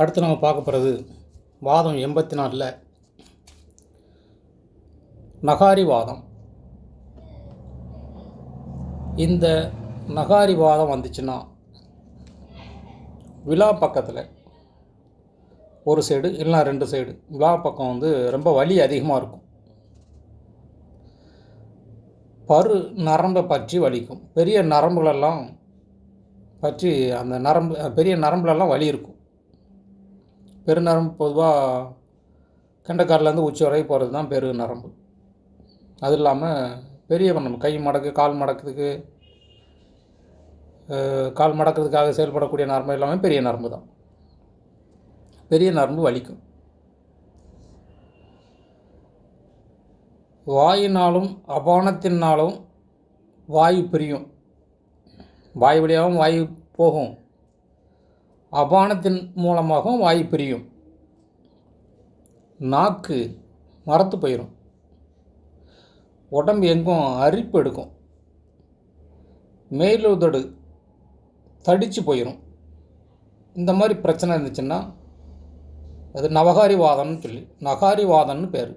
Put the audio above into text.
அடுத்து நம்ம பார்க்க போகிறது வாதம் எண்பத்தி நாலில் நகாரி வாதம் இந்த நகாரி வாதம் வந்துச்சுன்னா விழா பக்கத்தில் ஒரு சைடு இல்லைனா ரெண்டு சைடு விழா பக்கம் வந்து ரொம்ப வலி அதிகமாக இருக்கும். பரு நரம்பை பற்றி வலிக்கும். பெரிய நரம்புகளெல்லாம் பற்றி அந்த நரம்பு பெரிய நரம்புலெல்லாம் வலி இருக்கும். பெருநரம்பு பொதுவாக கெண்டைக்கால்லேருந்து உச்சி வரை போகிறது தான் பெரு நரம்பு அது இல்லாமல் பெரிய நம்ம கை மடக்கு கால் மடக்கிறதுக்கு கால் மடக்கிறதுக்காக செயல்படக்கூடிய நரம்பு எல்லாமே பெரிய நரம்பு தான். பெரிய நரம்பு வலிக்கும். வாயினாலும் அபானத்தினாலும் வாயு பிரியும். வாய் வழியாகவும் வாயு போகும். அபானத்தின் மூலமாகவும் வாய் பிரியும். நாக்கு மரத்து போயிடும் உடம்பு எங்கும் அரிப்பு எடுக்கும். மேலுதடு தடிச்சு போயிடும் இந்த மாதிரி பிரச்சனை இருந்துச்சுன்னா அது நவகாரி வாதம்னு சொல்லி நகாரி வாதம்னு பேர்.